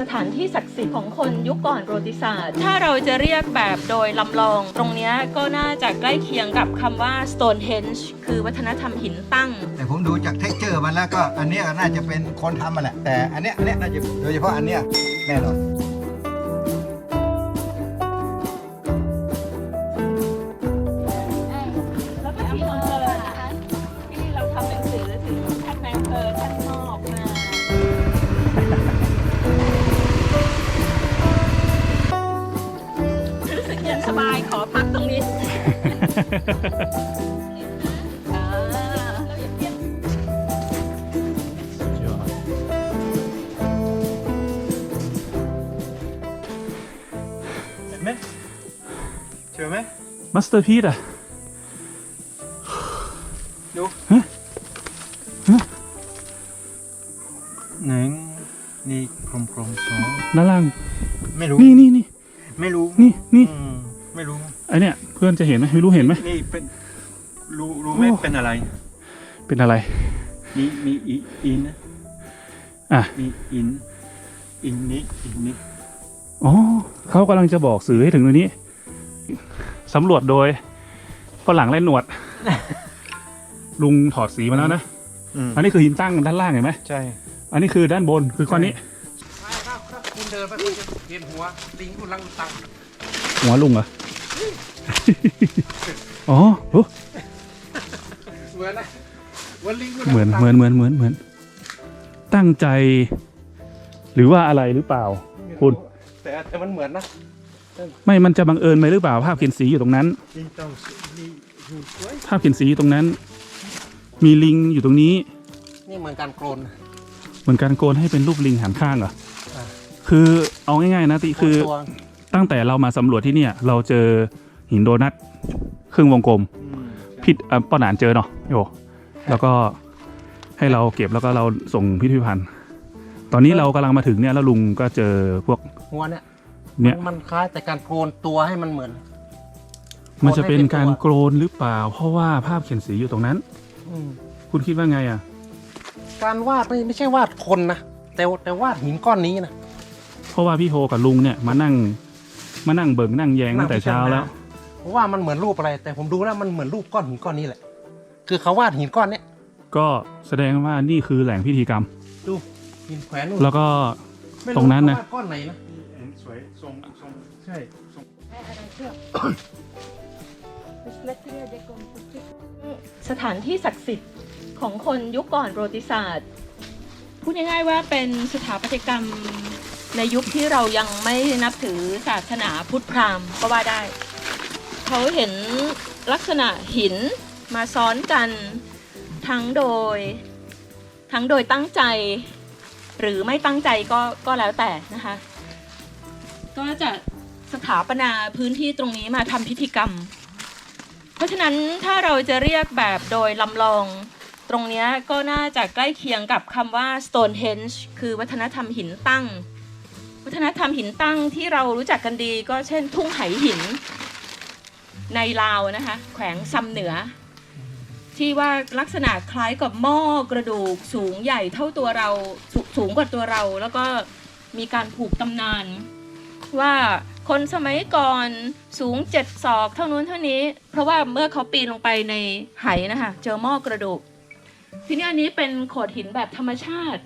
สถานที่ศักดิ์สิทธิ์ของคนยุคก่อนประวัติศาสตร์ ถ้าเราจะเรียกแบบโดยลำลอง ตรงเนี้ยก็น่าจะใกล้เคียงกับคำว่า Stonehenge คือวัฒนธรรมหินตั้ง แต่ผมดูจากเท็กเจอร์มันแล้วก็อันเนี้ยน่าจะเป็นคนทำมาแหละ แต่อันเนี้ยอันเนี้ยน่าจะโดยเฉพาะอันเนี้ยแน่นอน ตอร์พีซอะดูฮะฮะหนึ่งนี่กลมกลมๆสองด้านล่างไม่รู้นี่นี่นี่ไม่รู้นี่นี่อืมไม่รู้ไอเนี่ยเพื่อนจะเห็นไหมไม่รู้เห็นไหมนี่เป็นรู้รู้ไหมโอ้เป็นอะไร เป็นอะไร มีมีอีอินนะอะมีอินอินนี้อินนี้อ๋อเขากำลังจะบอกสื่อให้ถึงตรงนี้ สำรวจโดยฝรั่งไล่หนวด ลุงถอดสีมาแล้วนะอืมอันนี้คือหินตั้งด้านล่างเห็นไหม ใช่อันนี้คือด้านบนคือก้อนนี้ ใช่ครับครับคุณเดินไปคุณจะเห็นหัวลิงคุณลังตังหัวลุงเหรอ อ๋อโอ้เหมือนนะเหมือนลิงคุณเหมือนเหมือนเหมือนเหมือนเหมือน ตั้งใจ หรือว่าอะไรหรือเปล่า คุณ แต่แต่มันเหมือนนะ ไม่มันจะบังเอิญไหมหรือเปล่าภาพเขียนสีอยู่ตรงนั้นลิงต้องนี่อยู่สวยภาพเขียนสีอยู่ตรงนั้น มีลิงอยู่ตรงนี้ นี่เหมือนการโกลนเหมือนการโกนให้เป็นรูปลิงหันข้างเหรออ่าคือเอาง่ายๆนะติคือตัวตั้งแต่เรามาสำรวจที่เนี่ย เราเจอหินโดนัทครึ่งวงกลมอืมผิดอะป้าหนานเจอเนาะโยแล้วก็ให้เราเก็บแล้วก็เราส่งพิพิธภัณฑ์ ตอนนี้เรากำลังมาถึงเนี่ยแล้วลุงก็เจอพวกหัวเนี่ย เนี่ย มันคล้ายแต่การโกลนตัวให้มันเหมือน มันจะเป็นการให้เป็นตัวโกรนหรือเปล่า เพราะว่าภาพเขียนสีอยู่ตรงนั้น อืมคุณคิดว่าไงอะ การวาดไม่ไม่ใช่วาดคนนะแต่แต่วาดหินก้อนนี้นะ เพราะว่าพี่โทกับลุงเนี่ยมานั่งมานั่งเบิ่งนั่งแยงตั้งแต่เช้าแล้ว เพราะว่ามันเหมือนรูปอะไร แต่ผมดูแล้วมันเหมือนรูปก้อนหินก้อนนี้แหละ คือเขาวาดหินก้อนเนี้ยก็แสดงว่านี่คือแหล่งพิธีกรรม ดูหินแขวนนู่นแล้วก็ไม่ตรงนั้นนะเขาวาดก้อนไหนนะ สวยทรงทรงใช่สถานที่ศักดิ์สิทธิ์ของคนยุคก่อนประวัติศาสตร์ พูดง่ายๆว่าเป็นสถาปัตยกรรมในยุคที่เรายังไม่นับถือศาสนาพุทธพราหมณ์ก็ว่าได้ เขาเห็นลักษณะหินมาซ้อนกันทั้งโดย ทั้งโดยตั้งใจ หรือไม่ตั้งใจก็ก็แล้วแต่นะคะ ก็จะสถาปนาพื้นที่ตรงนี้มาทำพิธีกรรม เพราะฉะนั้นถ้าเราจะเรียกแบบโดยลำลอง ตรงนี้ก็น่าจะใกล้เคียงกับคำว่า Stonehenge คือวัฒนธรรมหินตั้ง วัฒนธรรมหินตั้งที่เรารู้จักกันดีก็เช่น ทุ่งไหหิน ในลาวนะคะ แขวงซำเหนือ ที่ว่าลักษณะคล้ายกับหม้อกระดูกสูงใหญ่เท่าตัวเราสสูงกว่าตัวเราแล้วก็มีการผูกตำนาน ว่าคนสมัยก่อนสูงเจ็ดศอกเท่านู้นเท่านี้ เพราะว่าเมื่อเขาปีนลงไปในไหนะคะเจอหม้อกระดูก ทีนี้อันนี้เป็นโขดหินแบบธรรมชาติ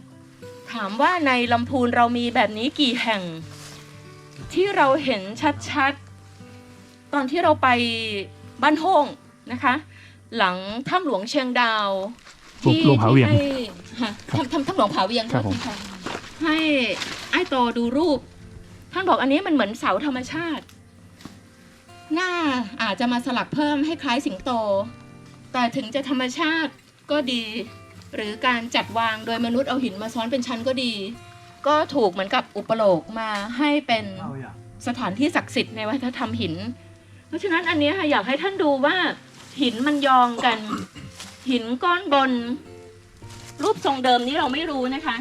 ถามว่าในลำพูนเรามีแบบนี้กี่แห่ง ที่เราเห็นชัดๆ ตอนที่เราไปบ้านโฮงนะคะ หลังถ้ำหลวงเชียงดาวหลวงผาเวียงที่ให้ฮะทำทำถ้ำหลวงผาเวียงครับผมโทษทีค่ะให้ไอ้โตดูรูป ท่านบอกอันนี้มันเหมือนเสาธรรมชาติ หน้าอาจจะมาสลักเพิ่มให้คล้ายสิงโต แต่ถึงจะธรรมชาติก็ดี หรือการจัดวางโดยมนุษย์เอาหินมาซ้อนเป็นชั้นก็ดี ก็ถูกเหมือนกับอุปโลกมาให้เป็นสถานที่ศักดิ์สิทธิ์ในวัฒนธรรมหิน เพราะฉะนั้นอันนี้ค่ะอยากให้ท่านดูว่าหินมันยองกัน หินก้อนบน รูปทรงเดิมนี้เราไม่รู้นะคะ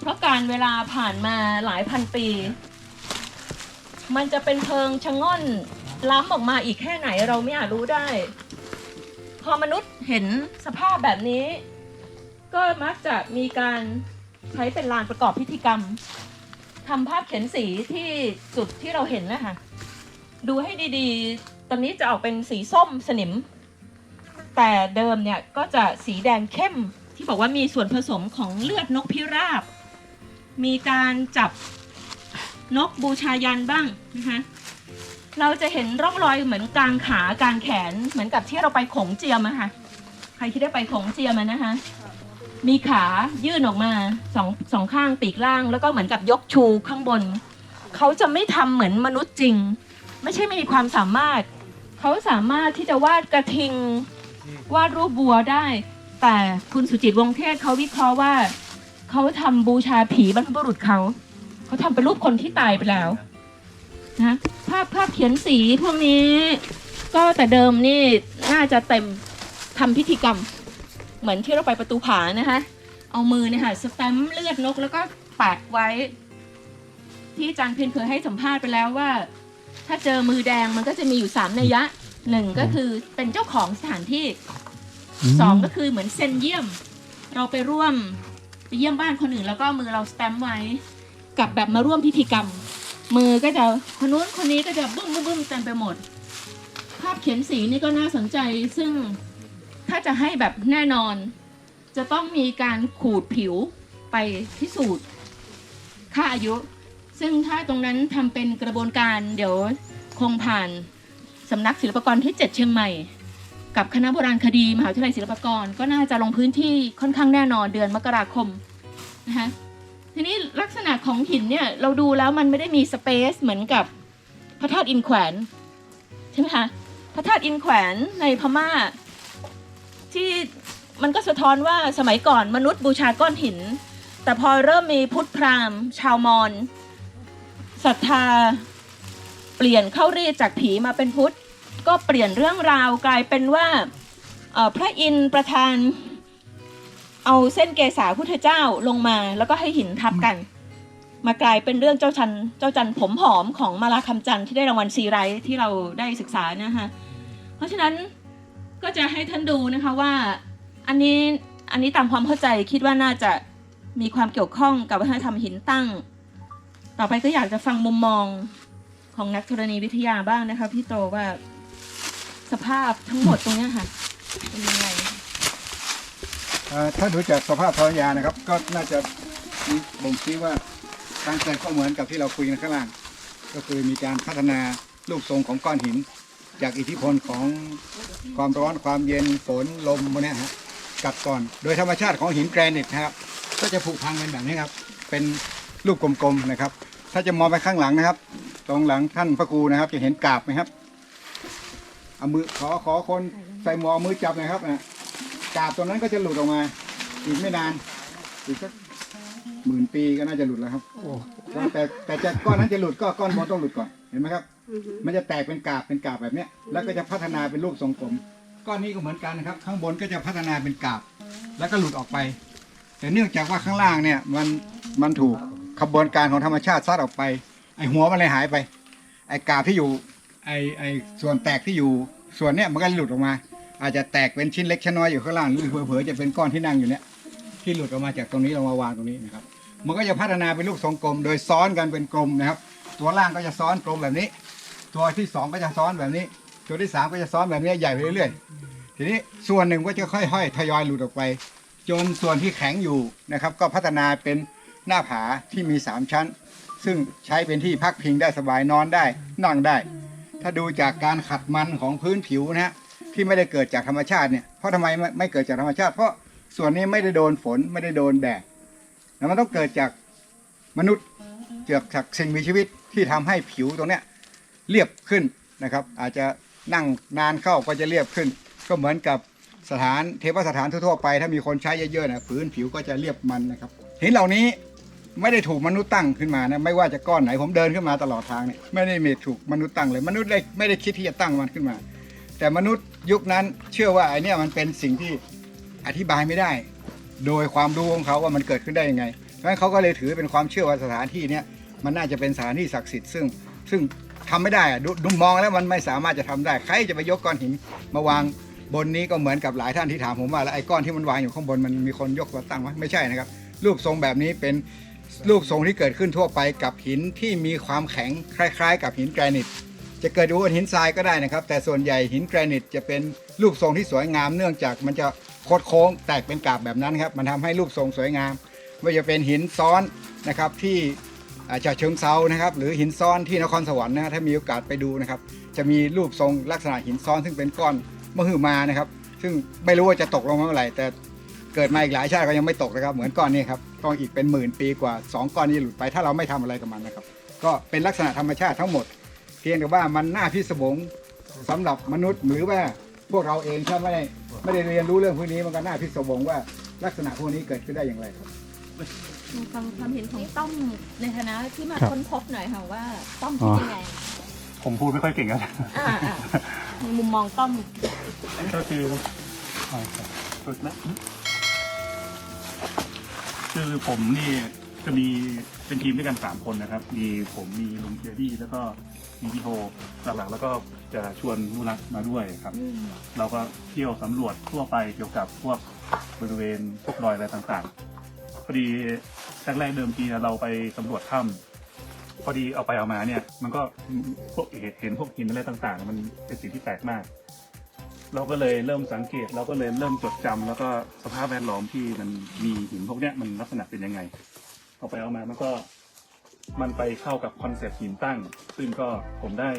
เพราะการเวลาผ่านมาหลายพันปี มันจะเป็นเพลิงชะง่อนล้ำออกมาอีกแค่ไหนเราไม่อาจรู้ได้ พอมนุษย์เห็นสภาพแบบนี้ ก็มักจะมีการใช้เป็นลานประกอบพิธีกรรมทำภาพเขียนสีที่จุดที่เราเห็นนะคะดูให้ดีๆ ตอนนี้จะออกเป็นสีส้มสนิม แต่เดิมเนี่ยก็จะสีแดงเข้มที่บอกว่ามีส่วนผสมของเลือดนกพิราบ มีการจับ นกบูชายันบ้างนะคะเราจะเห็นร่องรอยเหมือนกลางขากลางแขนเหมือนกับที่เราไปขงเจียมอะค่ะ ใครที่ได้ไปขงเจียมอะนะคะ มีขายื่นออกมาสองสองข้างปีกล่าง แล้วก็เหมือนกับยกชูข้างบน เขาจะไม่ทำเหมือนมนุษย์จริง ไม่ใช่ไม่มีความสามารถ เขาสามารถที่จะวาดกระทิงวาดรูปวัวได้ แต่คุณสุจิตวงศ์เทศเขาวิเคราะห์ว่า เขาทำบูชาผีบรรพบุรุษเขา เขาทำเป็นรูปคนที่ตายไปแล้วนะภาพภาพเขียนสีพวกนี้ ก็แต่เดิมนี่น่าจะเต็มทำพิธีกรรม เหมือนที่เราไปประตูผานะคะ เอามือเนี่ยค่ะสแตมป์เลือดนกแล้วก็แปะไว้ ที่อาจารย์เพียนเคยให้สัมภาษณ์ไปแล้วว่า ถ้าเจอมือแดงมันก็จะมีอยู่สามนัยยะหนึ่งก็คือเป็นเจ้าของสถานที่สองก็คือเหมือนเซ็นเยี่ยม เราไปร่วมไปเยี่ยมบ้านคนอื่นแล้วก็มือเราสแตมป์ไว้ กับแบบมาร่วมพิธีกรรม มือก็จะคนนู้นคนนี้ก็จะบึ้มบึ้มบึ้มเต็มไปหมด ภาพเขียนสีนี่ก็น่าสนใจซึ่งถ้าจะให้แบบแน่นอน จะต้องมีการขูดผิวไปพิสูจน์ค่าอายุ ซึ่งถ้าตรงนั้นทำเป็นกระบวนการเดี๋ยวคงผ่านสำนักศิลปากรที่ 7 เชียงใหม่ กับคณะโบราณคดีมหาวิทยาลัยศิลปากร ก็น่าจะลงพื้นที่ค่อนข้างแน่นอนเดือนมกราคมนะคะ ทีนี้ลักษณะของหินเนี่ยเราดูแล้วมันไม่ได้มีสเปซเหมือนกับพระธาตุอินแขวนใช่ไหมคะพระธาตุอินแขวนในพม่า ที่มันก็สะท้อนว่าสมัยก่อนมนุษย์บูชาก้อนหิน แต่พอเริ่มมีพุทธพราหมณ์ ชาวมอญศรัทธา เปลี่ยนเข้าเรียจากผีมาเป็นพุทธ ก็เปลี่ยนเรื่องราวกลายเป็นว่าพระอินทร์ประทาน เอาเส้นเกษาพุทธเจ้าลงมาแล้วก็ให้หินทับกัน มากลายเป็นเรื่องเจ้าชันเจ้าจันผมหอมของมาลาคำจันทร์ที่ได้รางวัลซีไรท์ที่เราได้ศึกษานะคะเพราะฉะนั้นก็จะให้ท่านดูนะคะว่าอันนี้อันนี้ตามความเข้าใจคิดว่าน่าจะมีความเกี่ยวข้องกับวัฒนธรรมหินตั้ง ต่อไปก็อยากจะฟังมุมมองของนักธรณีวิทยาบ้างนะคะพี่โตว่าสภาพทั้งหมดตรงนี้ค่ะเป็นยังไง ถ้าดูจากสภาพธรยานะครับ ก็น่าจะบ่งชี้ว่าการเกิดก็เหมือนกับที่เราคุยกันข้างล่าง ก็คือมีการพัฒนารูปทรงของก้อนหิน จากอิทธิพลของความร้อนความเย็นฝนลมพวกนี้ฮะกัดก่อน โดยธรรมชาติของหินแกรนิตนะครับก็จะผุพังเป็นแบบนี้ครับ เป็นรูปกลมๆนะครับ ถ้าจะมองไปข้างหลังนะครับ ตรงหลังท่านพระครูนะครับ จะเห็นกาบไหมครับเอามือขอขอคนใส่หมวกมือจับนะครับนะ กาบตรงนั้นก็จะหลุดออกมา อีกไม่นานอีกสักหมื่นปีก็น่าจะหลุดแล้วครับแต่แต่จะก้อนนั้นจะหลุดก็ก้อนบนต้องหลุดก่อนเห็นไหมครับ มันจะแตกเป็นกาบเป็นกาบแบบเนี้ยแล้วก็จะพัฒนาเป็นรูปทรงกลมก้อนนี้ก็เหมือนกันนะครับ ข้างบนก็จะพัฒนาเป็นกาบ แล้วก็หลุดออกไป แต่เนื่องจากว่าข้างล่างเนี่ยมันมันถูกขบวนการของธรรมชาติซัดออกไป ไอหัวมันเลยหายไป ไอกาบที่อยู่ไอไอส่วนแตกที่อยู่ส่วนเนี้ยมันก็หลุดออกมา อาจจะแตกเป็นชิ้นเล็กชิ้นน้อยอยู่ข้างล่างหรือเผลอๆจะเป็นก้อนที่นั่งอยู่เนี้ยที่หลุดออกมาจากตรงนี้เรามาวางตรงนี้นะครับมันก็จะพัฒนาเป็นลูกทรงกลม โดยซ้อนกันเป็นกลมนะครับ ตัวล่างก็จะซ้อนกลมแบบนี้ ตัวที่สองก็จะซ้อนแบบนี้ ตัวที่สามก็จะซ้อนแบบนี้ใหญ่ไปเรื่อยๆทีนี้ส่วนหนึ่งก็จะค่อยๆทยอยหลุดออกไป จนส่วนที่แข็งอยู่นะครับ ก็พัฒนาเป็นหน้าผาที่มีสามชั้น ซึ่งใช้เป็นที่พักพิงได้สบายนอนได้นั่งได้ ถ้าดูจากการขัดมันของพื้นผิวนะฮะ ที่ไม่ได้เกิดจากธรรมชาติเนี่ยเพราะทำไมไม่ไม่เกิดจากธรรมชาติ เพราะส่วนนี้ไม่ได้โดนฝนไม่ได้โดนแดดแล้วมันต้องเกิดจากมนุษย์เกิดจากสิ่งมีชีวิตที่ทำให้ผิวตรงเนี้ยเรียบขึ้นนะครับ อาจจะนั่งนานเข้าก็จะเรียบขึ้น ก็เหมือนกับสถานเทวสถานทั่วๆไป ถ้ามีคนใช้เยอะๆนะพื้นผิวก็จะเรียบมันนะครับหินเหล่านี้ไม่ได้ถูกมนุษย์ตั้งขึ้นมานะไม่ว่าจะก้อนไหนผมเดินขึ้นมาตลอดทางเนี่ยไม่ได้มีถูกมนุษย์ตั้งเลย มนุษย์ได้ไม่ได้คิดที่จะตั้งมันขึ้นมา แต่มนุษย์ ยุคนั้นเชื่อว่าไอเนี่ยมันเป็นสิ่งที่อธิบายไม่ได้ โดยความรู้ของเขาว่ามันเกิดขึ้นได้ยังไงเพราะฉะนั้นเขาก็เลยถือเป็นความเชื่อว่าสถานที่เนี้ยมันน่าจะเป็นสถานที่ศักดิ์สิทธิ์ซึ่งซึ่งทำไม่ได้อะดูดูมองแล้วมันไม่สามารถจะทำได้ ใครจะไปยกก้อนหินมาวางบนนี้ก็เหมือนกับหลายท่านที่ถามผมว่าแล้วไอ้ก้อนที่มันวางอยู่ข้างบนมันมีคนยกมาตั้งไหมไม่ใช่นะครับ รูปทรงแบบนี้เป็นรูปทรงที่เกิดขึ้นทั่วไปกับหินที่มีความแข็งคล้าย ๆ กับหินแกรนิต จะเกิดดูบนหินทรายก็ได้นะครับ แต่ส่วนใหญ่หินแกรนิตจะเป็นรูปทรงที่สวยงาม เนื่องจากมันจะโคดโค้งแตกเป็นกาบแบบนั้นครับมันทำให้รูปทรงสวยงามไม่ว่าจะเป็นหินซ้อนนะครับที่อ่าฉะเชิงเซานะครับหรือหินซ้อนที่นครสวรรค์นะถ้ามีโอกาสไปดูนะครับจะมีรูปทรงลักษณะหินซ้อน ซึ่งเป็นก้อนมหึมานะครับ ซึ่งไม่รู้ว่าจะตกลงเมื่อไหร่แต่เกิดมาอีกหลายชาติก็ยังไม่ตกนะครับ เหมือนก้อนนี้ครับต้องอีกเป็นหมื่นปีกว่าสองก้อนนี้หลุดไปถ้าเราไม่ทำอะไรกับมันนะครับ ก็เป็นลักษณะธรรมชาติทั้งหมด เพียงแต่ว่ามันน่าพิศวงสำหรับมนุษย์หรือว่าพวกเราเองถ้าไม่ได้ไม่ได้เรียนรู้เรื่องพวกนี้มันก็น่าพิศวงว่าลักษณะพวกนี้เกิดขึ้นได้อย่างไรครับความความเห็นของต้อมในฐานะที่มาครับค้นพบหน่อยค่ะว่าต้อมคิดยังไงผมพูดไม่ค่อยเก่งอะอ่าอ่าในมุมมองต้อมก็คือฝึกนะคือผมนี่จะมีเป็นทีมด้วยกันสามคนนะครับ มีผมมีลุงเจดี้แล้วก็ มีพี่โฮหลักๆ แล้วก็จะชวนมูรักมาด้วยครับ อืมเราก็เที่ยวสำรวจทั่วไปเกี่ยวกับพวกบริเวณพวกรอยอะไรต่างๆ พอดีแรกๆเดิมทีเราไปสำรวจถ้ำพอดีเอาไปเอามาเนี่ย มันก็พวกเห็นเห็นพวกหินอะไรต่างๆ มันเป็นสิ่งที่แปลกมาก เราก็เลยเริ่มสังเกต เราก็เลยเริ่มจดจำแล้วก็สภาพแวดล้อมที่มันมีหินพวกเนี้ยมันลักษณะเป็นยังไง เอาไปเอามามันก็ มันไปเข้ากับคอนเซปต์หินตั้ง ซึ่งก็ผมได้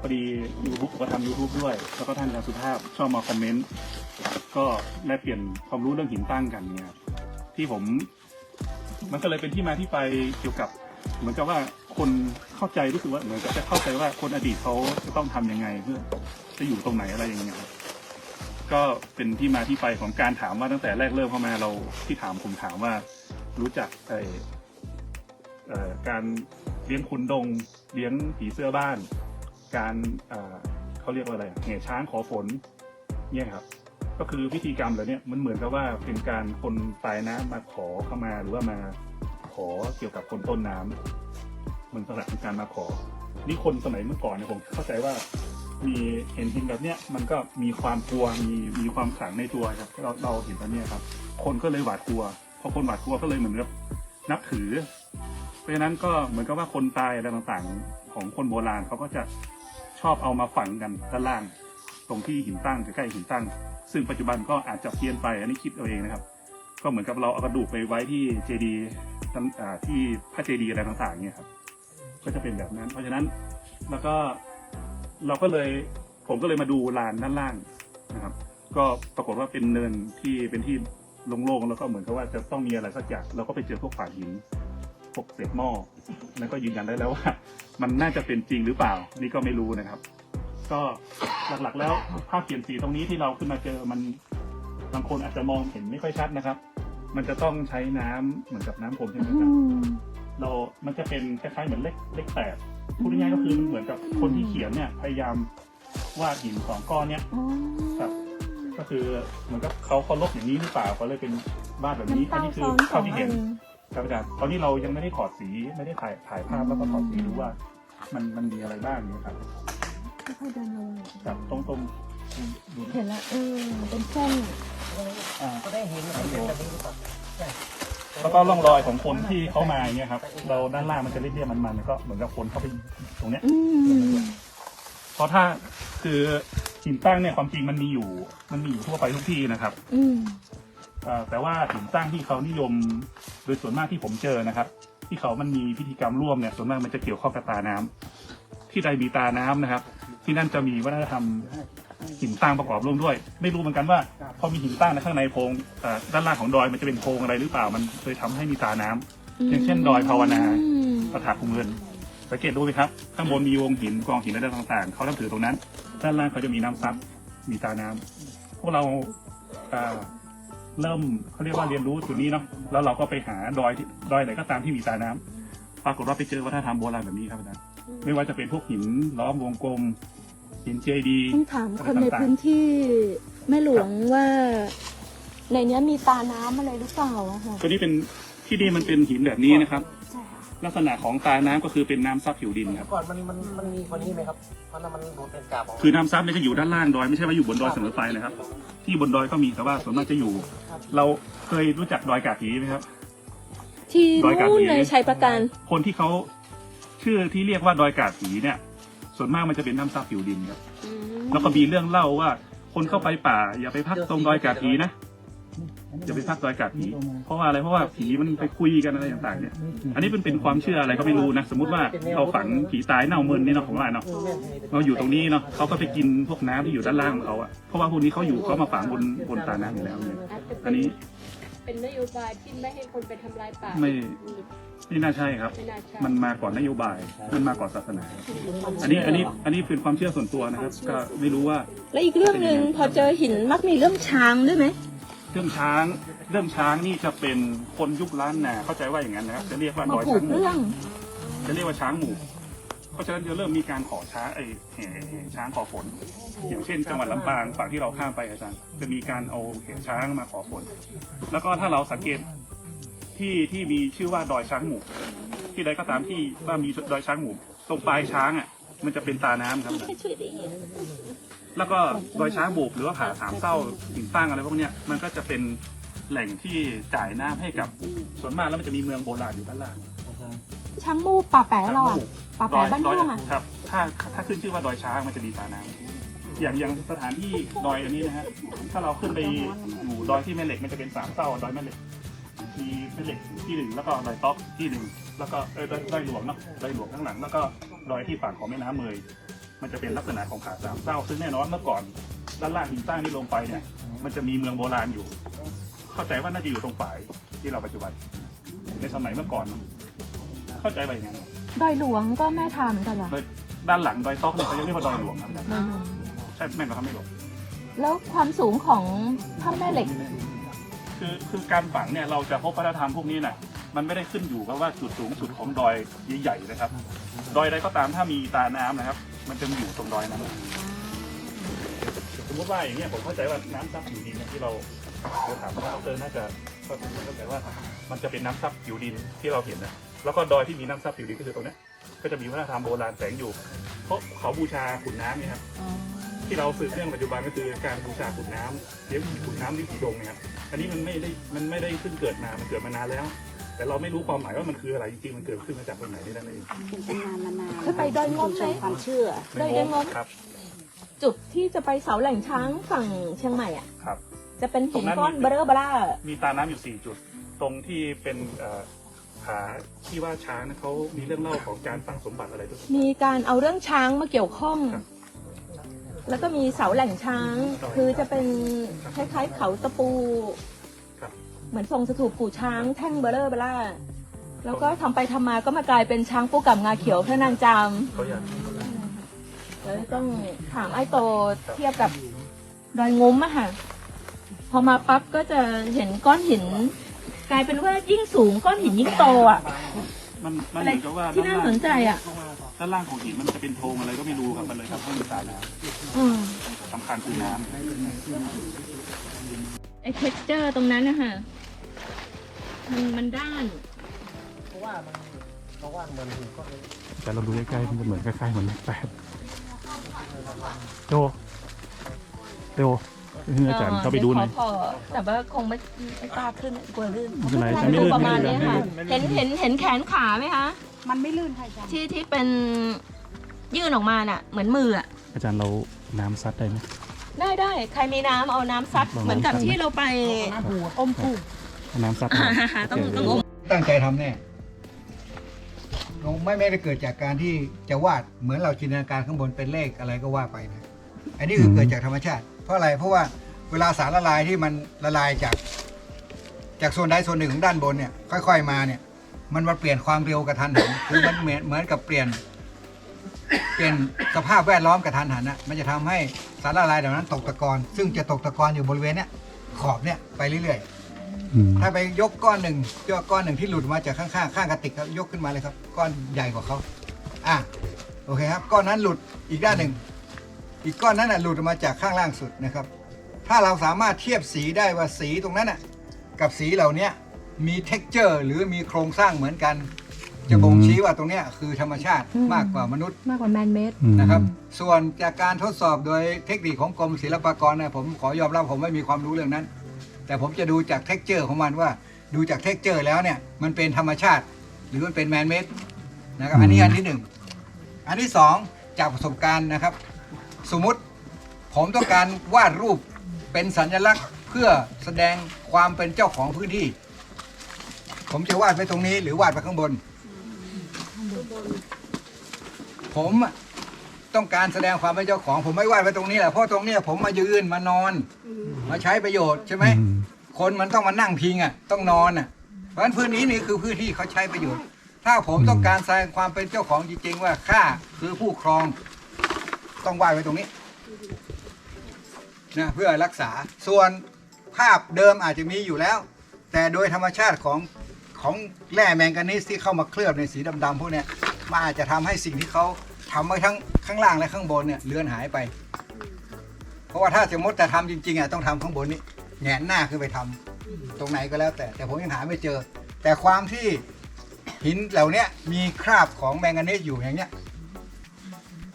พอดียูทูบก็ทำยูทูบด้วย แล้วก็ท่านอาจารย์สุภาพชอบมาคอมเมนต์ ก็แลกเปลี่ยนความรู้เรื่องหินตั้งกันเนี่ยครับที่ผม มันก็เลยเป็นที่มาที่ไปเกี่ยวกับ เหมือนกับว่าคนเข้าใจรู้สึกว่าเหมือนกับจะเข้าใจว่าคนอดีตเขาจะต้องทำยังไงเพื่อจะอยู่ตรงไหนอะไรอย่างเงี้ยครับก็เป็นที่มาที่ไปของการถามว่าตั้งแต่แรกเริ่มเข้ามาเราที่ถามผมถามว่ารู้จักไอเอ่อ การเลี้ยงคุณดง เลี้ยงผีเสื้อบ้าน การเเขาเรียกว่าอะไรแห่ช้างขอฝนเนี่ยครับ ก็คือพิธีกรรมเหล่านี้มันเหมือนกับว่าเป็นการคนตายน้ำมาขอเข้ามาหรือว่ามาขอเกี่ยวกับคนต้นน้ำมันสำหรับเป็นการมาขอ นี่คนสมัยเมื่อก่อนเนี่ยผมเข้าใจว่ามีเห็นหินแบบเนี้ยมันก็มีความกลัวมีมีความขลังในตัวครับเราเราเห็นแบบเนี้ยครับ คนก็เลยหวาดกลัวพอคนหวาดกลัวก็เลยเหมือนกับนับถือ เพราะฉะนั้นก็เหมือนกับว่าคนตายอะไรต่างๆ ของคนโบราณเขาก็จะชอบเอามาฝังกันด้านล่าง ตรงที่หินตั้งใกล้ๆหินตั้ง ซึ่งปัจจุบันก็อาจจะเพี้ยนไปอันนี้คิดเอาเองนะครับ ก็เหมือนกับเราเอากระดูกไปไว้ที่เจดีย์ที่พระเจดีย์อะไรต่างๆเนี่ยครับ ก็จะเป็นแบบนั้น เพราะฉะนั้นแล้วก็เราก็เลยผมก็เลยมาดูลานด้านล่างนะครับ ก็ปรากฏว่าเป็นเนินที่เป็นที่โล่งๆแล้วก็เหมือนกับว่าจะต้องมีอะไรสักอย่างเราก็ไปเจอพวกฝาหิน พวกเศษหม้อแล้วก็ยืนยันได้แล้วว่า มันน่าจะเป็นจริงหรือเปล่าอันนี่ก็ไม่รู้นะครับ ก็หลักๆ แล้วภาพเขียนสีตรงนี้ที่เราขึ้นมาเจอมันบางคนอาจจะมองเห็นไม่ค่อยชัดนะครับ มันจะต้องใช้น้ำเหมือนกับน้ำผมใช่ไหมครับเรา มันจะเป็นคล้ายๆเหมือนเลขเลขแปดพูดง่ายๆก็คือมันเหมือนกับคนที่เขียนเนี่ยพยายามวาดหินสองก้อนเนี่ยอ๋อครับก็คือเหมือนกับเขาเคารพอย่างนี้หรือเปล่าเขาเลยเป็นวาดแบบนี้อันน้ำเต้านี้คืซ้ออนสอเท่างที่อัเห็นน ครับอาจารย์ตอนนี้เรายังไม่ได้ถอดสีไม่ได้ถ่ายถ่ายภาพแล้วก็ถอดสีดูว่า มันมันมีอะไรบ้างเนี่ยครับค่อยๆเดินลงครับตรงๆดูนะเห็นละเออเป็นเส้นอ่าก็ได้เห็นมันเป็นแบบนี้หรือเปล่าแล้วก็ร่องรอยของคนที่เขามาอย่างเงี้ยครับเราด้านล่างมันจะเรียบๆมันๆก็เหมือนกับคนเข้าไปตรงเนี้ย อืมเพราะถ้าคือหินตั้งเนี่ยความจริงมันมีอยู่ มันมีอยู่ทั่วไปทุกที่นะครับ อืมเอ่อ แต่ว่าหินตั้งที่เขานิยมโดยส่วนมากที่ผมเจอนะครับ ที่เขามันมีพิธีกรรมร่วมเนี่ยส่วนมากมันจะเกี่ยวข้องกับตาน้ำที่ใดมีตาน้ำนะครับ ที่นั่นจะมีวัฒนธรรมหินตั้งประกอบร่วมด้วย ไม่รู้เหมือนกันว่า พอมีหินตั้งในข้างในโพรงด้านล่างของดอยมันจะเป็นโพรงอะไรหรือเปล่ามันเลยทำให้มีตาน้ำอย่างเช่น ดอยภาวนาประถาภูมิเงินสังเกตดูไหมครับข้างบนมีวงหินกองหินอะไรต่างๆเขาต้องถือตรงนั้น ด้านล่างเขาจะมีน้ำซับมีตาน้ำพวกเราอ่า เริ่มเขาเรียกว่าเรียนรู้จุดนี้เนาะแล้วเราก็ไปหาดอยที่ดอยไหนก็ตามที่มีตาน้ำปรากฏว่าไปเจอวัฒนธรรมโบราณแบบนี้ครับอาจารย์ไม่ว่าจะเป็นพวกหินล้อมวงกลมหินเจดีย์ต้องถามคนในพื้นที่แม่หลวงว่า ในเนี้ยมีตาน้ำอะไรหรือเปล่าอะค่ะ ตัวนี้เป็นที่นี่มันเป็นหินแบบนี้นะครับใช่ค่ะ ลักษณะของตาน้ำก็คือเป็นน้ำซับผิวดินครับ ก่อนมันมันมันมีคนนี้ไหมครับ มันมันโดนเป็นกาบออกมาคือน้ำซับเนี่ยจะอยู่ด้านล่างดอยไม่ใช่ว่าอยู่บนดอยเสมอไปนะครับ ที่บนดอยก็มีแต่ว่าส่วนมากจะอยู่ เราเคยรู้จักดอยกาดหีไหมครับ ที่ดอยกาดนู่นหีเลยชัยประการคนที่เขาชื่อที่เรียกว่าดอยกาดหีเนี่ย ส่วนมากมันจะเป็นน้ำซับผิวดินครับแล้วก็มีเรื่องเล่าว่า คนเข้าไปป่าอย่าไปพักตรงดอยกาดหีนะ อย่าไปพักดอยกาดหีเพราะว่าอะไรเพราะว่าผีมันไปคุยกันอะไรต่างๆเนี่ยอันนี้เป็นเป็นความเชื่ออะไรก็ไม่รู้นะสมมติว่าเราฝังผีตายเน่าเมินนี่เนาะของว่าเนาะเราอยู่ตรงนี้เนาะเขาก็ไปกินพวกน้ำที่อยู่ด้านล่างของเขาอะเพราะว่าพวกนี้เขาอยู่เขามาฝังบนบนตาน้ำอยู่แล้วเนี่ยอันนี้เป็นนโยบายที่ไม่ให้คนไปทำลายป่าไม่ไม่น่าใช่ครับไม่น่าใช่มันมาก่อนนโยบาย มันมาก่อนศาสนา อันนี้อันนี้อันนี้เป็นความเชื่อส่วนตัวนะครับ ก็ไม่รู้ว่า และอีกเรื่องหนึ่งพอเจอหินมักมีเรื่องช้างด้วยไหม เรื่องช้างเรื่องช้างนี่จะเป็นคนยุคล้านนาเข้าใจว่าอย่างนั้นนะครับ จะเรียกว่ามาดอยผูช้ากงหมู่เรื่อง จะเรียกว่าช้างหมู่ เพราะฉะนั้นจะเริ่มมีการขอช้างไอ้แห่แห่ช้างขอฝน อย่างเช่นจังหวัดลำปางฝั่งที่เราข้ามไปอาจารย์จะมีการเอาแห่ช้างมาขอฝน แล้วก็ถ้าเราสังเกตที่ที่มีชื่อว่าดอยช้างหมู่ ที่ใดก็ตามที่ว่ามีดอยช้างหมู่ ตรงปลายช้างอะ มันจะเป็นตาน้ำครับ แล้วก็ดอยช้างโบกหรือว่าผาสามเศร้าหินตั้งอะไรพวกเนี้ยมันก็จะเป็นแหล่งที่จ่ายน้ำให้กับส่วนมากแล้วมันจะมีเมืองโบราณอยู่ด้านล่างช้างมูป่าแปะเราอะป่าดแปะอยบ้านดอยม่วงอะครับ ถ้าถ้าขึ้นชื่อว่าดอยช้างมันจะมีตาน้ำอย่างอย่างสถานที่ดอยอันนี้นะฮะถ้าเราขึ้นไปอยู่ดอยที่แม่เหล็กมันจะเป็นสามเศร้าดอยแม่เหล็กมีแม่เหล็กที่หนึ่งแล้วก็ดอยต๊อกที่หนึ่ง แล้วก็เออดอยดอยหลวงเนาะดอยหลวงข้างหลัง แล้วก็ดอยที่ฝั่งของแม่น้ำเมย มันจะเป็นลักษณะของผาสามเศร้าซึ่งแน่นอนเมื่อก่อนด้านล่างหินตั้งนี่ลงไปเนี่ย มันจะมีเมืองโบราณอยู่ เข้าใจว่าน่าจะอยู่ตรงฝายที่เราปัจจุบัน ในสมัยเมื่อก่อนเนอะเข้าใจไปอย่างนั้นดอยหลวงก็แม่ทาเหมือนกันเหรอโดยด้านหลังดอยต๊อกเนี่ยเขาจะเรียกว่าดอยหลวงครับใช่แม่นกว่าครับไม่หลวงแล้วความสูงของถ้ำแม่เหล็ก คือคือการฝังเนี่ยเราจะพบวัฒนธรรมพวกนี้น่ะ มันไม่ได้ขึ้นอยู่กับว่าจุดสูงสุดของดอยใหญ่ๆนะครับ ดอยใดก็ตามถ้ามีตาน้ำนะครับ มันจะอยู่ตรงดอยนั้นสมมติว่าอย่างเงี้ยผมเข้าใจว่าน้ำซับผิวดินที่เราเราถามว่าเออน่าจะก็เข้าใจว่ามันจะเป็นน้ำซับผิวดินที่เราเห็นนะแล้วก็ดอยที่มีน้ำซับผิวดินก็คือตรงนี้ก็จะมีวัฒนธรรมโบราณแฝงอยู่เพราะเขาบูชาขุนน้ำเนี่ยครับที่เราสืบเรื่องปัจจุบันก็คือการบูชาขุนน้ำเลี้ยงขุนน้ำที่สีดงเนะครับอันนี้มันไม่ได้มันไม่ได้ขึ้นเกิดมามันเกิดมานานแล้ว แต่เราไม่รู้ความหมายว่ามันคืออะไรจริงๆมันเกิดขึ้นมาจากตรงไหนนี่นั่นเองเป็นนานมานานเคยไปดอยงมไหม ความเชื่อดอยเดงงมครับ จุดที่จะไปเสาแหล่งช้างฝั่งเชียงใหม่อะ ครับ จะเป็นหินตรงนั้นก้อนมีเบลอเบล่ามีตาน้ำอยู่สี่จุด ตรงที่เป็นเอ่อผาที่ว่าช้างนะเขามีเรื่องเล่าของการฝังสมบัติอะไรด้วย มีการเอาเรื่องช้างมาเกี่ยวข้อง ครับ แล้วก็มีเสาแหล่งช้าง คือจะเป็นคล้ายๆเขาตะปูครับ เหมือนทรงสถูปปู่ช้างแท่งเบลอเบล่าแล้วก็ทำไปทำมาก็มากลายเป็นช้างปูกับงาเขียวพระนางจามเขาอยากแล้วต้องถามไอ้โตเทียบกับดอยงมอะค่ะ พอมาปั๊บก็จะเห็นก้อนหิน กลายเป็นว่ายิ่งสูงก้อนหินยิ่งโตอะมันมันอะเหไรมือนกับว่าที่น่าสนใจอะด้านล่างของหินมันจะเป็นโพรงอะไรก็ไม่รู้ครับมันเลยทำให้มีตาน้อืมำสำคัญคือน้ำ ไอ้ texture ตรงนั้นนะคะ มันมันด้าน เพราะว่ามันเพราะว่าเหมือนหินก้อนนี้แต่เราดูใกล้ๆมันจะเหมือนคล้ายๆเหมือนแปดโดเร็วอาจารย์เข้าไปดูหน่อยเขอแต่ว่าคงไม่ไม่กล้าขึ้นกลัวลื่นไม่เป็นไรลองไม่ลื่ดูนประมาณไม่ลื่นี้นค่ะไม่ลื่นเห็นเห็นเห็นแขนขาไหมคะ มันไม่ลื่นค่ะอาจารย์ที่ที่เป็นยื่นออกมาน่ะ เหมือนมืออะอาจารย์เราน้ำซัดได้ไหมได้ได้ใครมีน้ำเอาน้ำซัดลองเหมือนกับน้ำซัดที่เราไปอมผู น้ำซัดต้องต้องอมตั้งใจทำแน่ไม่ไม่ได้เกิดจากการที่จะวาดเหมือนเราจินตนาการข้างบนเป็นเลขอะไรก็ว่าไปนะอันนี้คือเกิดจากธรรมชาติ เพราะอะไรเพราะว่าเวลาสารละลายที่มันละลายจาก จากโซนใดโซนหนึ่งของด้านบนเนี่ย ค่อย ๆมาเนี่ย มันมาเปลี่ยนความเร็วกระทันหันคือมันเหมือนเหมือนกับเปลี่ยน เปลี่ยนสภาพแวดล้อมกระทันหันนะมันจะทำให้สารละลายเหล่านั้นตกตะกอนซึ่งจะตกตะกอนอยู่บริเวณเนี้ยขอบเนี่ยไปเรื่อยๆ ถ้าไปยกก้อนหนึ่งยกก้อนหนึ่งที่หลุดมาจากข้างๆข้างกระติกครับยกขึ้นมาเลยครับ ก้อนใหญ่กว่าเขาอะโอเคครับ ก้อนนั้นหลุดอีกด้านหนึ่งอีกก้อนนั้นน่ะหลุดออกมาจากข้างล่างสุดนะครับ ถ้าเราสามารถเทียบสีได้ว่าสีตรงนั้นน่ะกับสีเหล่านี้มีเท็กเจอร์หรือมีโครงสร้างเหมือนกัน จะบ่งชี้ว่าตรงเนี้ยคือธรรมชาติมากกว่ามนุษย์ มากกว่าแมนเมดนะครับ ส่วนจากการทดสอบโดยเทคนิคของกรมศิลปากรนะผมขอยอมรับผมไม่มีความรู้เรื่องนั้น แต่ผมจะดูจากเท็กเจอร์ของมันว่าดูจากเท็กเจอร์แล้วเนี่ยมันเป็นธรรมชาติ หรือมันเป็นแมนเมดนะครับอันนี้อันที่หนึ่งอันที่สองจากประสบการณ์นะครับ สมมุติผมต้องการวาดรูปเป็นสัญลักษณ์เพื่อแสดงความเป็นเจ้าของพื้นที่ ผมจะวาดไปตรงนี้หรือวาดไปข้างบน ผมอะ ต้องการแสดงความเป็นเจ้าของ ผมไม่วาดไปตรงนี้แหละเพราะตรงเนี้ยผมมายืนมานอน มาใช้ประโยชน์ใช่ไหมคนมันต้องมานั่งพิงอะ ต้องนอนอะ เพราะฉะนั้นพื้นนี้นี่คือพื้นที่เขาใช้ประโยชน์ ถ้าผมต้องการแสดงความเป็นเจ้าของจริงๆว่าข้าคือผู้ครอง ต้องวาดไว้ตรงนี้นะเพื่อรักษาส่วนภาพเดิมอาจจะมีอยู่แล้ว แต่โดยธรรมชาติของของแร่แมงกานีสที่เข้ามาเคลือบในสีดำๆพวกนี้มันอาจจะทำให้สิ่งที่เขาทำไว้ทั้ง ข้างล่างและข้างบนเนี่ยเลือนหายไป เพราะว่าถ้าสมมติจะทำจริงๆอะต้องทำข้างบนนี้แหงนหน้าขึ้นไปทำตรงไหนก็แล้วแต่แต่ผมยังหาไม่เจอ แต่ความที่หินเหล่านี้มีคราบของแมงกานีสอยู่อย่างเนี้ย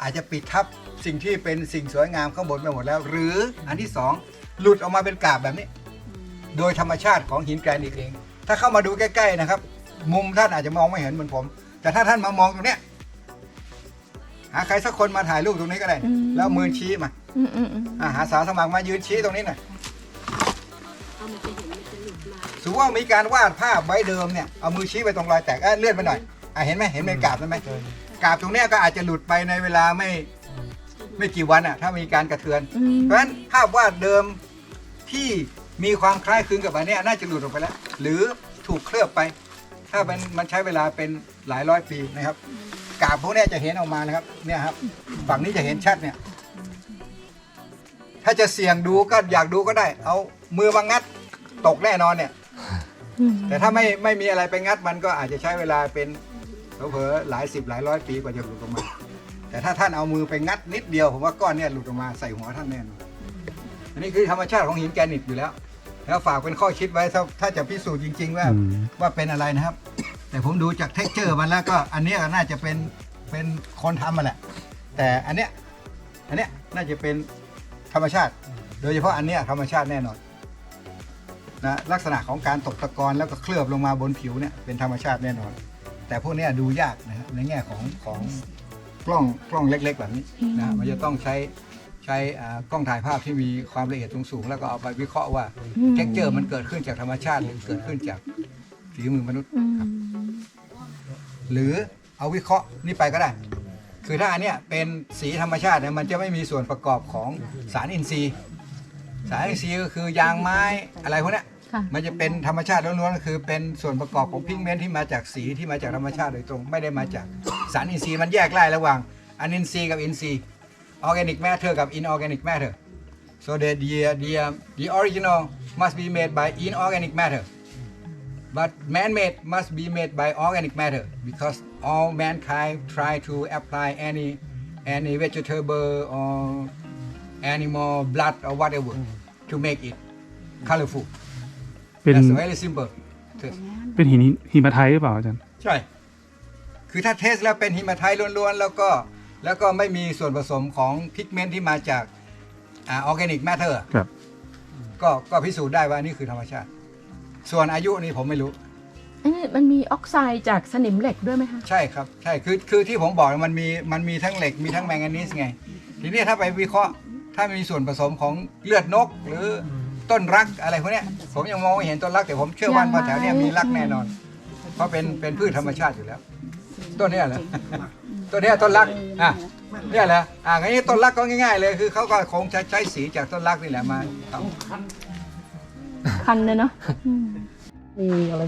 อาจจะปิดทับสิ่งที่เป็นสิ่งสวยงามข้างบนไปหมดแล้ว หรืออันที่สองหลุดออกมาเป็นกาบแบบนี้ โดยธรรมชาติของหินแกรนิตเอง ถ้าเข้ามาดูใกล้ๆนะครับ มุมท่านอาจจะมองไม่เห็นเหมือนผม แต่ถ้าท่านมามองตรงเนี้ย หาใครสักคนมาถ่ายรูปตรงนี้ก็ได้ อืม แล้วมือชี้มาอืมอืมอืมอาหาสาวสมัครมายืนชี้ตรงนี้หน่อยสมมติว่ามีการวาดภาพไว้เดิมเนี่ยเอามือชี้ไปตรงรอยแตกเอ้ยเลื่อนไปหน่อยอะเห็นไหมเห็นเป็นกราบไหมกราบตรงเนี้ยก็อาจจะหลุดไปในเวลาไม่ไม่กี่วันอะถ้ามีการกระเทือน อืมเพราะฉะนั้นภาพวาดเดิมที่มีความคล้ายคลึงกับอันเนี้ยน่าจะหลุดออกไปแล้ว หรือถูกเคลือบไป ถ้ามันมันใช้เวลาเป็นหลายร้อยปีนะครับ กาบพวกเนี้ยจะเห็นออกมานะครับเนี่ยครับ ฝั่งนี้จะเห็นชัดเนี่ย ถ้าจะเสี่ยงดูก็อยากดูก็ได้ เอามือมางัดตกแน่นอนเนี่ย แต่ถ้าไม่ไม่มีอะไรไปงัดมันก็อาจจะใช้เวลาเป็นเผลอๆหลายสิบหลายร้อยปีกว่าจะหลุดออกมา แต่ถ้าท่านเอามือไปงัดนิดเดียวผมว่าก้อนเนี่ยหลุดออกมาใส่หัวท่านแน่นอนอันนี้คือธรรมชาติของหินแกรนิตอยู่แล้ว แล้วฝากเป็นข้อคิดไว้ถ้าถ้าจะพิสูจน์จริง ๆ ว่าว่าเป็นอะไรนะครับ แต่ผมดูจากเท็กเจอร์มันแล้วก็อันเนี้ยน่าจะเป็นเป็นคนทำมาแหละ แต่อันเนี้ยอันเนี้ยน่าจะเป็นธรรมชาติ โดยเฉพาะอันเนี้ยธรรมชาติแน่นอนนะลักษณะของการตกตะกอนแล้วก็เคลือบลงมาบนผิวเนี่ยเป็นธรรมชาติแน่นอน แต่พวกเนี้ยดูยากนะครับในแง่ของของกล้องกล้องเล็กๆแบบนี้นะมันจะต้องใช้ใช้อ่ากล้องถ่ายภาพที่มีความละเอียดสูงๆแล้วก็เอาไปวิเคราะห์ว่าเท็กเจอร์มันเกิดขึ้นจากธรรมชาติหรือเกิดขึ้นจาก ฝีมือมนุษย์อืมหรือเอาวิเคราะห์นี่ไปก็ได้ คือถ้าอันเนี้ยเป็นสีธรรมชาติเนี่ยมันจะไม่มีส่วนประกอบของสารอินทรีย์ สารอินทรีย์ก็คือยางไม้อะไรพวกเนี้ยค่ะ มันจะเป็นธรรมชาติล้วนๆก็คือเป็นส่วนประกอบของพิกเมนต์ที่มาจากสีที่มาจากธรรมชาติโดยตรง ไม่ได้มาจากสารอินทรีย์มันแยกไล่ระหว่างอนินทรีย์กับอินทรีย์ organic matter กับ inorganic matter so the the the the original must be made by inorganic matter but man-made must be made by organic matter because all mankind try to apply any any vegetable or animal blood or whatever to make it colorful เป็น That's very simple เป็นหินหิมาไทยหรือเปล่าอาจารย์ ใช่ คือถ้าเทสแล้วเป็นหิมาไทยล้วนๆ แล้วก็แล้วก็ไม่มีส่วนผสมของพิกเมนต์ที่มาจากอ่าออร์แกนิกแมทเทอร์ครับ ก็ก็พิสูจน์ได้ว่านี่คือธรรมชาติ ส่วนอายุนี่ผมไม่รู้อันนี้มันมีออกไซด์จากสนิมเหล็กด้วยไหมคะ ใช่ครับ ใช่คือคือที่ผมบอกมันมีมันมีทั้งเหล็กมีทั้งแมงกานีสไง ทีนี้ถ้าไปวิเคราะห์ ถ้ามีส่วนผสมของเลือดนก หรือต้นรักอะไรพวกเนี้ยผมยังมองไม่เห็นต้นรักแต่ผมเชื่อว่ายังไงแถวเนี้ยมีรักแน่นอน เพราะเป็นเป็นพืชธรรมชาติอยู่แล้ว ต้นเนี้ยเหรอ ต้นเนี้ยต้นรักอะเนี่ยแหละอะงั้นนี่ต้นรักก็ง่ายๆเลยคือเขาก็คงจะใช้สีจากต้นรักนี่แหละมาทำ คันเลยเนาะอืมมีอะไร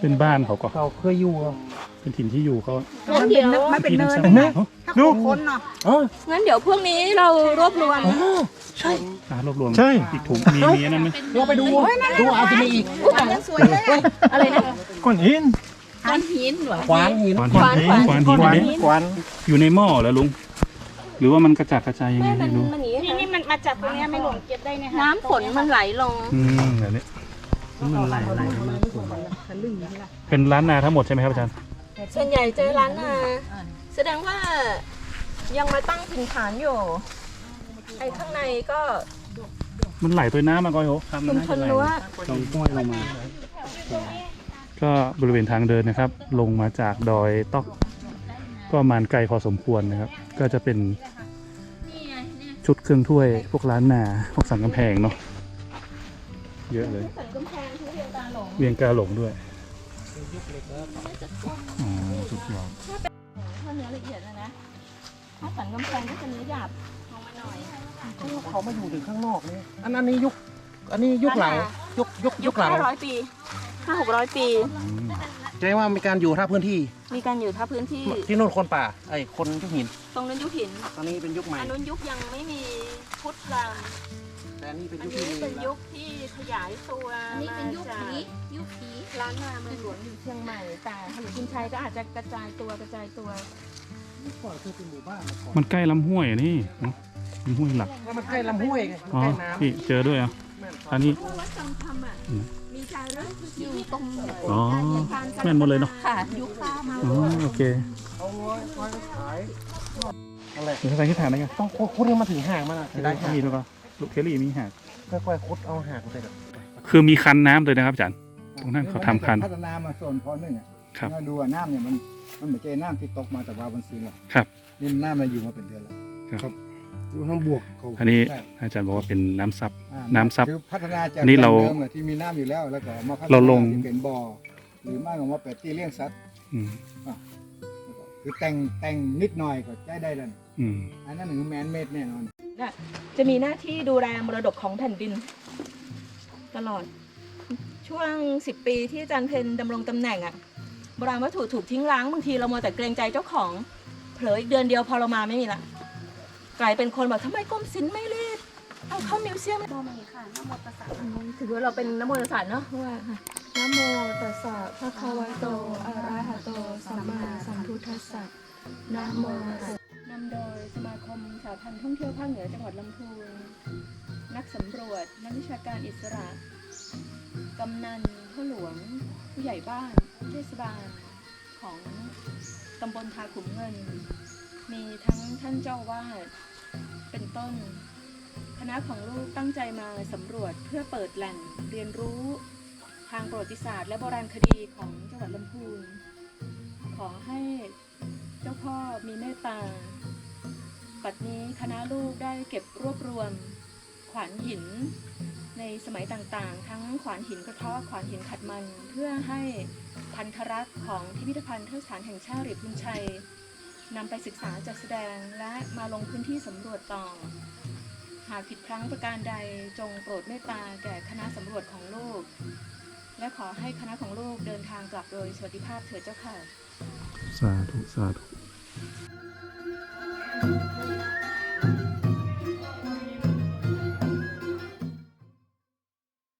เป็นบ้านเขาก็เราเคยอยู่อะเป็นถิ่นที่อยู่เขางั้นเดี๋ยวมันเป็นเนินที่สมัยดูคนเนาะอ๋องั้นเดี๋ยวพวกนี้เรารวบรวมอ๋อใช่อ่ารวบรวมใช่ อีกถุงมีมีอันนั้นไหมเราไปดูดูอาจจะมีอีกยังสวยเลยอะอะไรนะก้อนหินก้อนหินเหรอขวานหินขวานหินขวานหินขวานอยู่ในขวานอยู่ในหม้อแล้วลุง หรือว่ามันกระจัดกระจายยังไงแม่มันไม่รู้มันหนีนี่นี่มันมาจากตรงเนี้ยไม่หลงเก็บได้เนี่ยค่ะน้ำฝนมันไหลลง อืมแบบนี้มันไหลไหลเป็นร้านนาทั้งหมดใช่ไหมครับอาจารย์ส่วนใหญ่เจอร้านนาแสดงว่ายังมาตั้งถิ่นฐานอยู่ไอ้ข้างในก็มันไหลตัวน้ำมาก่อนโยชุมชนรั้วตรงห้วยลงมา ก็บริเวณทางเดินนะครับ ลงมาจากดอยต๊อก ก็ประมาณไกลพอสมควรนะครับ ก็จะเป็นชุดเครื่องถ้วยพวกร้านนาพวกสังกำแพงเนาะเยอะเลยสันกำแพงทุเรียนตาหลงเวียงกาหลงด้วยอ๋อสุดยอดถ้าเนื้อละเอียดนะนะถ้าสันกำแพงก็จะเนื้อหยาบลงมาหน่อยเขามาอยู่ถึงข้างนอกนี่อันอันนี้ยุคอันนี้ยุคหลังยุคยุคยุคหลังห้าร้อยปีห้าหกร้อยปี ใช่ว่ามีการอยู่ท่าพื้นที่ มีการอยู่ท่าพื้นที่ ที่นู่นคนป่าไอ้คนยุคหิน ตรงนั้นยุคหินตอนนี้เป็นยุคใหม่อันนู้นยุคยังไม่มีพุทธรามแต่อันนี้เป็นอันยุคนี้ที่เป็นยุคที่ขยายตัวอันนี้เป็นยุคมาจากผียุคผีร้านนาเมืองหลวงอยู่เชียงใหม่ แต่หลวงคุณชัยก็อาจจะกระจายตัวกระจายตัวก่อนคือเป็นหมู่บ้านมาก่อนมันใกล้ลำห้วยอะนี่เนอะลำห้วยหลักแล้วมันใกล้ลำห้วยไงมันอ๋อใกล้น้ำพี่เจอด้วยเหรอะแม่นอันนี้วัดจำธรรมอะอืมมีจารึกอ ยู่ตรงอ๋อแม่นหมดเลยเนาะค่ะยุคป้ามาอ๋อโอเคเอาไว้ไว้ขายอะไรเดี๋ยวใส่ที่ฐานได้ไงต้องคุดให้มาถึงห่างมันอะจะได้ได้ห่างมีด้วยก็ลูกเคลลี่มีหาดค่อยๆคุดเอาห่างไปก่อนคือมีคันน้ำเลยนะครับอาจารย์ตรงนั้นเขาทำคันพัฒนามาส่วนพอหนึ่งอะครับเราดูว่าน้ำเนี่ยมันมันไม่ใช่น้ำที่ตกมาแต่ว่าบนซีนหรอกครับนี่น้ำมันอยู่มาเป็นเดือนแล้วครับอยู่ น้ำบวกเขาอันนี้ใช่อาจารย์บอกว่าเป็นน้ำซับอ่าน้ำซับ คือพัฒนาจากอันนี้เราดิมอะที่มีน้ำอยู่แล้วแล้วก็มาพัฒนาเราลง ที่เป็นบ่อหรือไม่ก็มาเป็ดที่เลี้ยงสัตว์อืมแล้วก็คือแต่งแต่งนิดหน่อยก็ใช้ได้แล้วอืมอันนั้นคือแมนเมดแน่นอนจะมีหน้าที่ดูแลมรดกของแผ่นดิน ตลอด ช่วงสิบปีที่อาจารย์เพนดำรงตำแหน่งอะโบราณวัตถุถูกทิ้งร้างบางทีเรามัวแต่เกรงใจเจ้าของ เผลออีกเดือนเดียวพอเรามาไม่มีละ กลายเป็นคนบอกทำไมกรมศิลป์ไม่รีบเอาเข้ามิวเซียมโมมีค่ะนโมตัสสะถือว่าเราเป็นนโมตัสสะเนาะว่านะโมตัสสะภะคะวะโตอะระหะโตสัมมาสัมพุทธัสสะนะโมตัสสะนำโดยสมาคมสาพันธ์ท่องเที่ยวภาคเหนือจังหวัดลำพูนนักสำรวจนักวิชาการอิสระกำนันผู้หลวง ผู้ใหญ่บ้านเทศบาลของตำบลทาขุมเงินมีทั้งท่านเจ้าวาดเป็นต้น คณะของลูกตั้งใจมาสำรวจเพื่อเปิดแหล่งเรียนรู้ทางประวัติศาสตร์และโบราณคดีของจังหวัดลำพูน ขอให้เจ้าพ่อมีเมตตา ปัดนี้คณะลูกได้เก็บรวบรวม ขวานหินในสมัยต่างๆ ทั้งขวานหินกระเทาะขวานหินขัดมัน เพื่อให้พันธรักษ์ของพิพิธภัณฑ์เทิดสถานแห่งชาติหรือพุนชัย นำไปศึกษาจัดแสดงและมาลงพื้นที่สำรวจต่อ หากผิดพลั้งประการใดจงโปรดเมตตาแก่คณะสำรวจของลูก และขอให้คณะของลูกเดินทางกลับโดยสวัสดิภาพเถิดเจ้าค่ะ สาธุ สาธุ